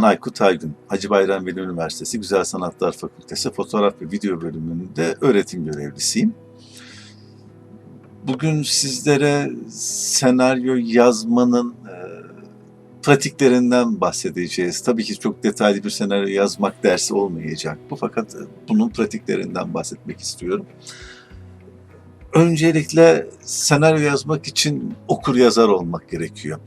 Ben Aykut Aygün, Hacı Bayram Veli Üniversitesi Güzel Sanatlar Fakültesi Fotoğraf ve Video bölümünde öğretim görevlisiyim. Bugün sizlere senaryo yazmanın e, pratiklerinden bahsedeceğiz. Tabii ki çok detaylı bir senaryo yazmak dersi olmayacak bu fakat bunun pratiklerinden bahsetmek istiyorum. Öncelikle senaryo yazmak için okur yazar olmak gerekiyor.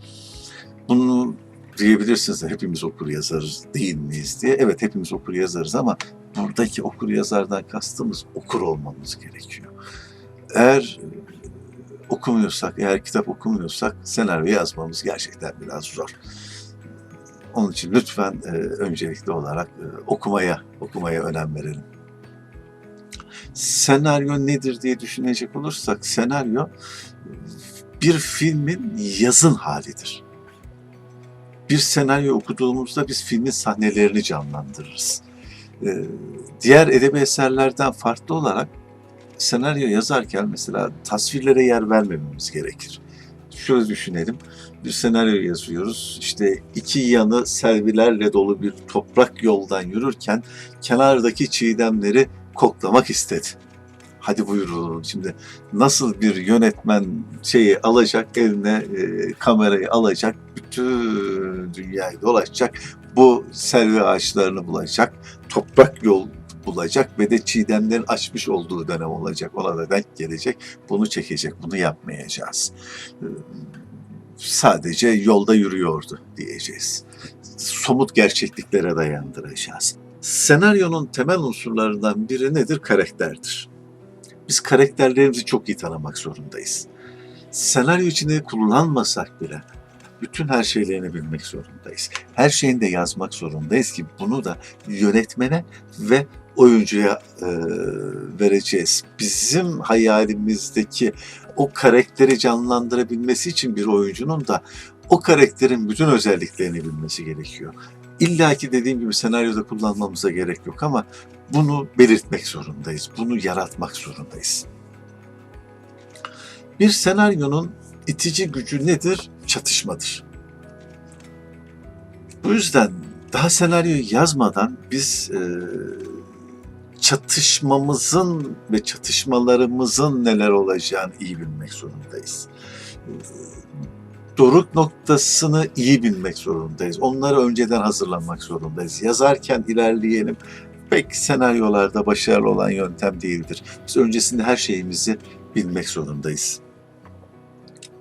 Bunu diyebilirsiniz hepimiz okur yazarız değil miyiz diye. Evet hepimiz okur yazarız ama buradaki okur yazardan kastımız okur olmamız gerekiyor. Eğer e, okumuyorsak, eğer kitap okumuyorsak senaryo yazmamız gerçekten biraz zor. Onun için lütfen e, öncelikli olarak e, okumaya, okumaya önem verelim. Senaryo nedir diye düşünecek olursak, senaryo bir filmin yazın halidir. Bir senaryo okuduğumuzda biz filmin sahnelerini canlandırırız. Ee, diğer edebi eserlerden farklı olarak senaryo yazarken mesela tasvirlere yer vermememiz gerekir. Şöyle düşünelim, bir senaryo yazıyoruz. İşte iki yanı selvilerle dolu bir toprak yoldan yürürken kenardaki çiğdemleri koklamak istedi. Hadi buyurun şimdi nasıl bir yönetmen şeyi alacak eline e, kamerayı alacak bütün dünyayı dolaşacak bu selvi ağaçlarını bulacak toprak yol bulacak ve de çiğdemlerin açmış olduğu dönem olacak. Ona da denk gelecek. Bunu çekecek bunu yapmayacağız. E, sadece yolda yürüyordu diyeceğiz. Somut gerçekliklere dayandıracağız. Senaryonun temel unsurlarından biri nedir? Karakterdir. Biz karakterlerimizi çok iyi tanımak zorundayız. Senaryo içinde kullanmasak bile bütün her şeylerini bilmek zorundayız. Her şeyini de yazmak zorundayız ki bunu da yönetmene ve oyuncuya e, vereceğiz. Bizim hayalimizdeki o karakteri canlandırabilmesi için bir oyuncunun da o karakterin bütün özelliklerini bilmesi gerekiyor. İlla ki dediğim gibi senaryoda kullanmamıza gerek yok ama bunu belirtmek zorundayız. Bunu yaratmak zorundayız. Bir senaryonun itici gücü nedir? Çatışmadır. Bu yüzden daha senaryo yazmadan biz e, çatışmamızın ve çatışmalarımızın neler olacağını iyi bilmek zorundayız. Doruk noktasını iyi bilmek zorundayız. Onları önceden hazırlanmak zorundayız. Yazarken ilerleyelim. Pek senaryolarda başarılı olan yöntem değildir. Biz öncesinde her şeyimizi bilmek zorundayız.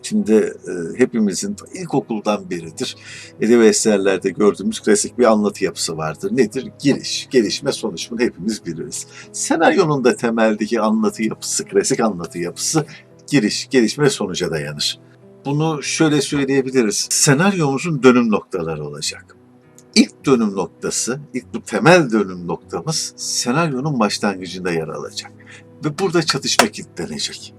Şimdi e, hepimizin ilkokuldan beridir edebi eserlerde gördüğümüz klasik bir anlatı yapısı vardır. Nedir? Giriş, gelişme, sonuç. Bunu hepimiz biliriz. Senaryonun da temeldeki anlatı yapısı, klasik anlatı yapısı giriş, gelişme sonuca dayanır bunu şöyle söyleyebiliriz. Senaryomuzun dönüm noktaları olacak. İlk dönüm noktası, ilk temel dönüm noktamız senaryonun başlangıcında yer alacak. Ve burada çatışma kilitlenecek.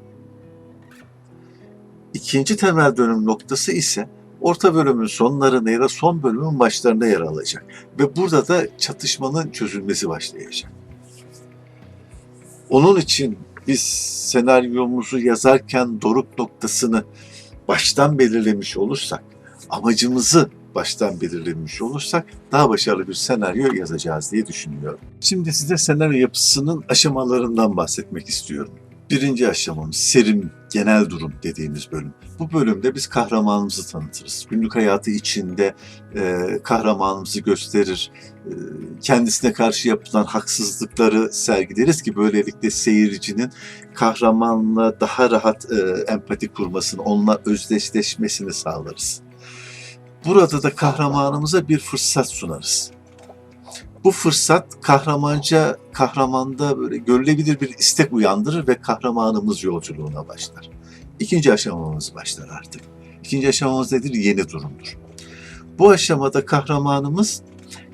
İkinci temel dönüm noktası ise orta bölümün sonlarında ya da son bölümün başlarında yer alacak. Ve burada da çatışmanın çözülmesi başlayacak. Onun için biz senaryomuzu yazarken doruk noktasını baştan belirlemiş olursak, amacımızı baştan belirlemiş olursak daha başarılı bir senaryo yazacağız diye düşünüyorum. Şimdi size senaryo yapısının aşamalarından bahsetmek istiyorum. Birinci aşamamız serim, genel durum dediğimiz bölüm. Bu bölümde biz kahramanımızı tanıtırız. Günlük hayatı içinde e, kahramanımızı gösterir, e, kendisine karşı yapılan haksızlıkları sergileriz ki böylelikle seyircinin kahramanla daha rahat e, empati kurmasını, onunla özdeşleşmesini sağlarız. Burada da kahramanımıza bir fırsat sunarız. Bu fırsat kahramanca, kahramanda böyle görülebilir bir istek uyandırır ve kahramanımız yolculuğuna başlar. İkinci aşamamız başlar artık. İkinci aşamamız nedir? Yeni durumdur. Bu aşamada kahramanımız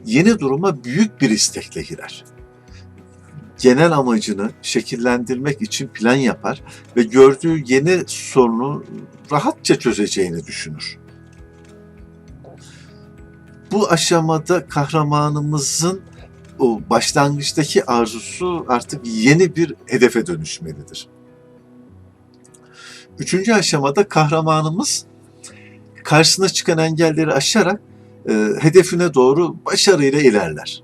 yeni duruma büyük bir istekle girer. Genel amacını şekillendirmek için plan yapar ve gördüğü yeni sorunu rahatça çözeceğini düşünür. Bu aşamada kahramanımızın o başlangıçtaki arzusu artık yeni bir hedefe dönüşmelidir. Üçüncü aşamada kahramanımız karşısına çıkan engelleri aşarak e, hedefine doğru başarıyla ilerler.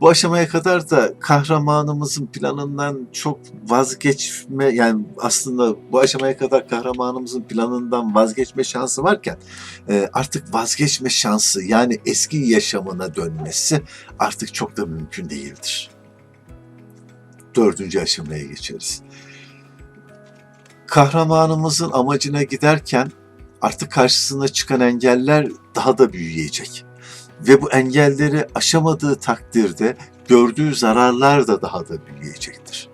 Bu aşamaya kadar da kahramanımızın planından çok vazgeçme yani aslında bu aşamaya kadar kahramanımızın planından vazgeçme şansı varken e, artık vazgeçme şansı yani eski yaşamına dönmesi artık çok da mümkün değildir. Dördüncü aşamaya geçeriz. Kahramanımızın amacına giderken artık karşısına çıkan engeller daha da büyüyecek ve bu engelleri aşamadığı takdirde gördüğü zararlar da daha da büyüyecektir.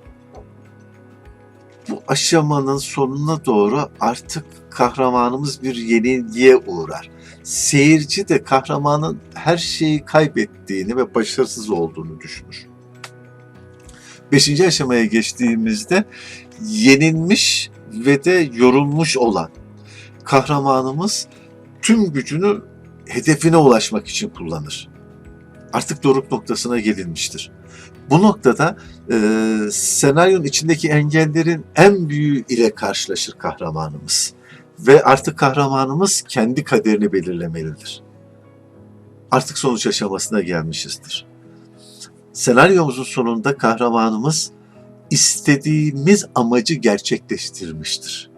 Bu aşamanın sonuna doğru artık kahramanımız bir yenilgiye uğrar. Seyirci de kahramanın her şeyi kaybettiğini ve başarısız olduğunu düşünür. Beşinci aşamaya geçtiğimizde yenilmiş ve de yorulmuş olan kahramanımız tüm gücünü hedefine ulaşmak için kullanır. Artık doruk noktasına gelinmiştir. Bu noktada e, senaryonun içindeki engellerin en büyüğü ile karşılaşır kahramanımız. Ve artık kahramanımız kendi kaderini belirlemelidir. Artık sonuç aşamasına gelmişizdir. Senaryomuzun sonunda kahramanımız istediğimiz amacı gerçekleştirmiştir.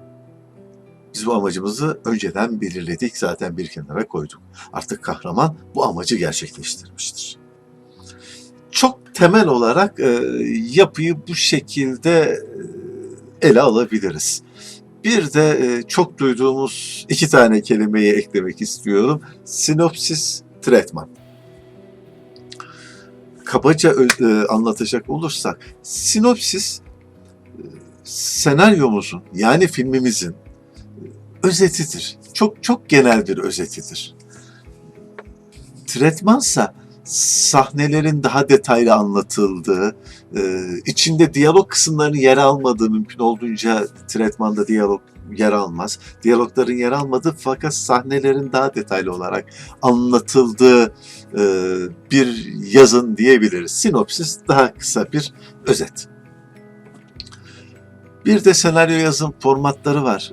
Biz bu amacımızı önceden belirledik, zaten bir kenara koyduk. Artık kahraman bu amacı gerçekleştirmiştir. Çok temel olarak e, yapıyı bu şekilde e, ele alabiliriz. Bir de e, çok duyduğumuz iki tane kelimeyi eklemek istiyorum. Sinopsis, tretman. Kabaca e, anlatacak olursak, sinopsis e, senaryomuzun yani filmimizin özetidir. Çok çok genel bir özetidir. Tretmansa sahnelerin daha detaylı anlatıldığı, e, içinde diyalog kısımlarının yer almadığı mümkün olduğunca tretmanda diyalog yer almaz. Diyalogların yer almadığı fakat sahnelerin daha detaylı olarak anlatıldığı e, bir yazın diyebiliriz. Sinopsis daha kısa bir özet. Bir de senaryo yazım formatları var.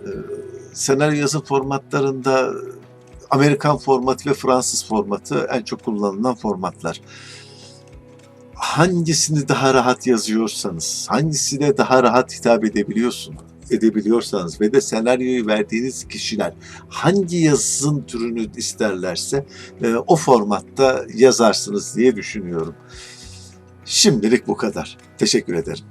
Senaryo yazım formatlarında Amerikan formatı ve Fransız formatı en çok kullanılan formatlar. Hangisini daha rahat yazıyorsanız, hangisine daha rahat hitap edebiliyorsun, edebiliyorsanız ve de senaryoyu verdiğiniz kişiler hangi yazın türünü isterlerse e, o formatta yazarsınız diye düşünüyorum. Şimdilik bu kadar. Teşekkür ederim.